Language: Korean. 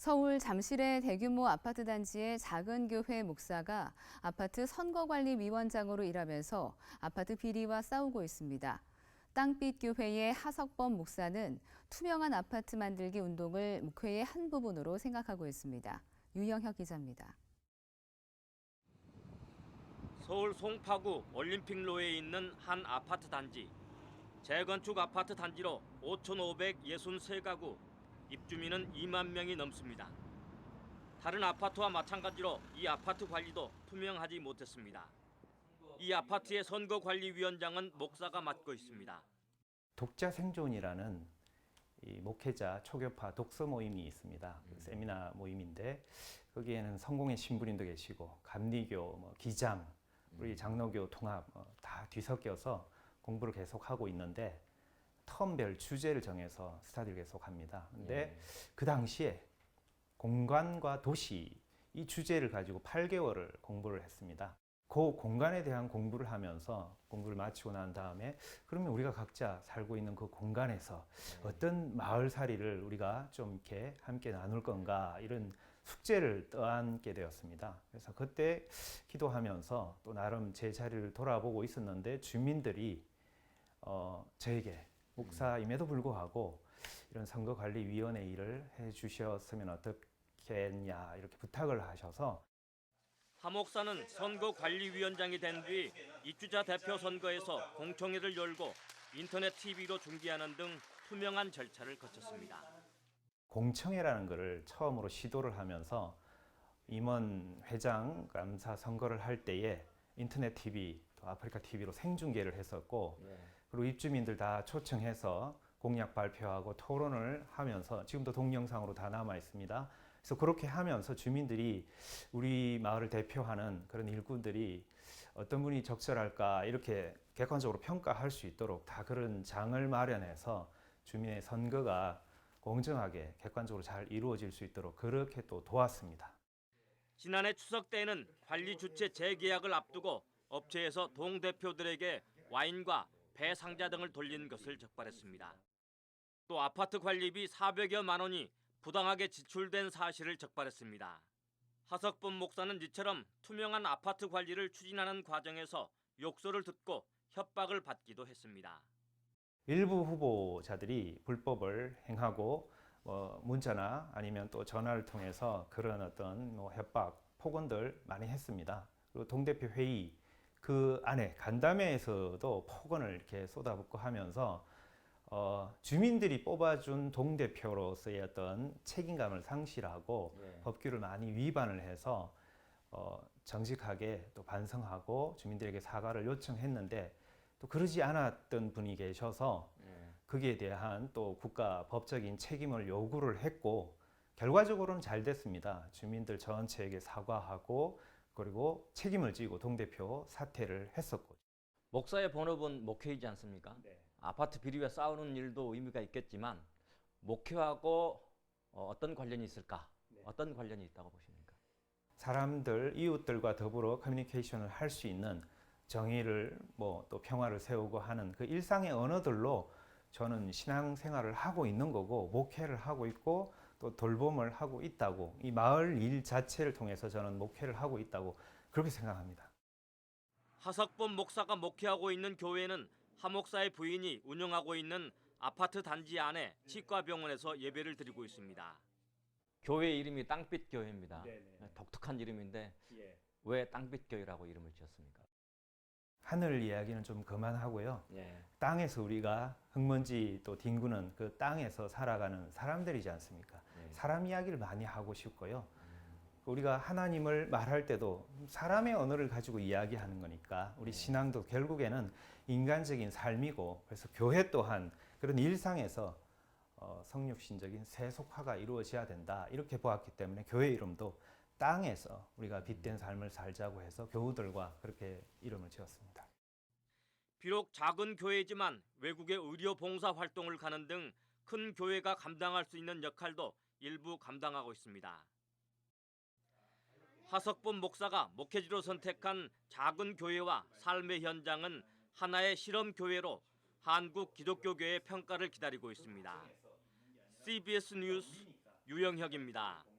서울 잠실의 대규모 아파트 단지의 작은 교회 목사가 아파트 선거관리위원장으로 일하면서 아파트 비리와 싸우고 있습니다. 땅빛 교회의 하석범 목사는 투명한 아파트 만들기 운동을 목회의 한 부분으로 생각하고 있습니다. 유영혁 기자입니다. 서울 송파구 올림픽로에 있는 한 아파트 단지. 재건축 아파트 단지로 5,563가구, 입주민은 2만 명이 넘습니다. 다른 아파트와 마찬가지로 이 아파트 관리도 투명하지 못했습니다. 이 아파트의 선거관리위원장은 목사가 맡고 있습니다. 독자 생존이라는 이 목회자 초교파 독서 모임이 있습니다. 그 세미나 모임인데 거기에는 성공의 신부님도 계시고 감리교, 뭐 기장, 우리 장로교 통합 어, 다 뒤섞여서 공부를 계속 하고 있는데 텀별 주제를 정해서 스타디를 계속 합니다. 근데 그 당시에 공간과 도시 이 주제를 가지고 8개월을 공부를 했습니다. 그 공간에 대한 공부를 하면서 공부를 마치고 난 다음에 그러면 우리가 각자 살고 있는 그 공간에서 어떤 마을살이를 우리가 좀 이렇게 함께 나눌 건가 이런 숙제를 떠안게 되었습니다. 그래서 그때 기도하면서 또 나름 제 자리를 돌아보고 있었는데 주민들이 어, 저에게 목사임에도 불구하고 이런 선거관리위원회 일을 해주셨으면 어떻겠냐 이렇게 부탁을 하셔서 하 목사는 선거관리위원장이 된 뒤 입주자 대표 선거에서 공청회를 열고 인터넷 TV로 중계하는 등 투명한 절차를 거쳤습니다. 공청회라는 것을 처음으로 시도를 하면서 임원 회장 감사 선거를 할 때에 인터넷 TV 또 아프리카 TV로 생중계를 했었고 그리고 입주민들 다 초청해서 공약 발표하고 토론을 하면서 지금도 동영상으로 다 남아 있습니다. 그래서 그렇게 하면서 주민들이 우리 마을을 대표하는 그런 일꾼들이 어떤 분이 적절할까 이렇게 객관적으로 평가할 수 있도록 다 그런 장을 마련해서 주민의 선거가 공정하게 객관적으로 잘 이루어질 수 있도록 그렇게 또 도왔습니다. 지난해 추석 때에는 관리 주체 재계약을 앞두고 업체에서 동 대표들에게 와인과 배 상자 등을 돌린 것을 적발했습니다. 또 아파트 관리비 400여만 원이 부당하게 지출된 사실을 적발했습니다. 하석범 목사는 이처럼 투명한 아파트 관리를 추진하는 과정에서 욕설을 듣고 협박을 받기도 했습니다. 일부 후보자들이 불법을 행하고 뭐 문자나 아니면 또 전화를 통해서 그런 어떤 뭐 협박, 폭언들 많이 했습니다. 그리고 동대표 회의 그 안에 간담회에서도 폭언을 이렇게 쏟아붓고 하면서 어, 주민들이 뽑아준 동대표로서의 어떤 책임감을 상실하고 법규를 많이 위반을 해서 어, 정직하게 또 반성하고 주민들에게 사과를 요청했는데 또 그러지 않았던 분이 계셔서 거기에 대한 또 국가 법적인 책임을 요구를 했고 결과적으로는 잘 됐습니다. 주민들 전체에게 사과하고 그리고 책임을 지고 동대표 사퇴를 했었고 목사의 본업은 목회이지 않습니까? 아파트 비리와 싸우는 일도 의미가 있겠지만 목회하고 어, 어떤 관련이 있을까? 어떤 관련이 있다고 보십니까? 사람들 이웃들과 더불어 커뮤니케이션을 할 수 있는 정의를 뭐 또 평화를 세우고 하는 그 일상의 언어들로 저는 신앙 생활을 하고 있는 거고 목회를 하고 있고 또 돌봄을 하고 있다고 이 마을 일 자체를 통해서 저는 목회를 하고 있다고 그렇게 생각합니다. 하석범 목사가 목회하고 있는 교회는 하 목사의 부인이 운영하고 있는 아파트 단지 안에 치과병원에서 예배를 드리고 있습니다. 교회 이름이 땅빛 교회입니다. 독특한 이름인데 왜 땅빛 교회라고 이름을 지었습니까? 하늘 이야기는 좀 그만하고요. 예. 땅에서 우리가 흙먼지 또 뒹구는 그 땅에서 살아가는 사람들이지 않습니까? 네. 사람 이야기를 많이 하고 싶고요. 우리가 하나님을 말할 때도 사람의 언어를 가지고 이야기하는 거니까 우리 신앙도 결국에는 인간적인 삶이고 그래서 교회 또한 그런 일상에서 어, 성육신적인 세속화가 이루어져야 된다 이렇게 보았기 때문에 교회 이름도 땅에서 우리가 빛된 삶을 살자고 해서 교우들과 그렇게 이름을 지었습니다. 비록 작은 교회지만 외국의 의료 봉사 활동을 가는 등 큰 교회가 감당할 수 있는 역할도 일부 감당하고 있습니다. 하석범 목사가 목회지로 선택한 작은 교회와 삶의 현장은 하나의 실험 교회로 한국 기독교계의 평가를 기다리고 있습니다. CBS 뉴스 유영혁입니다.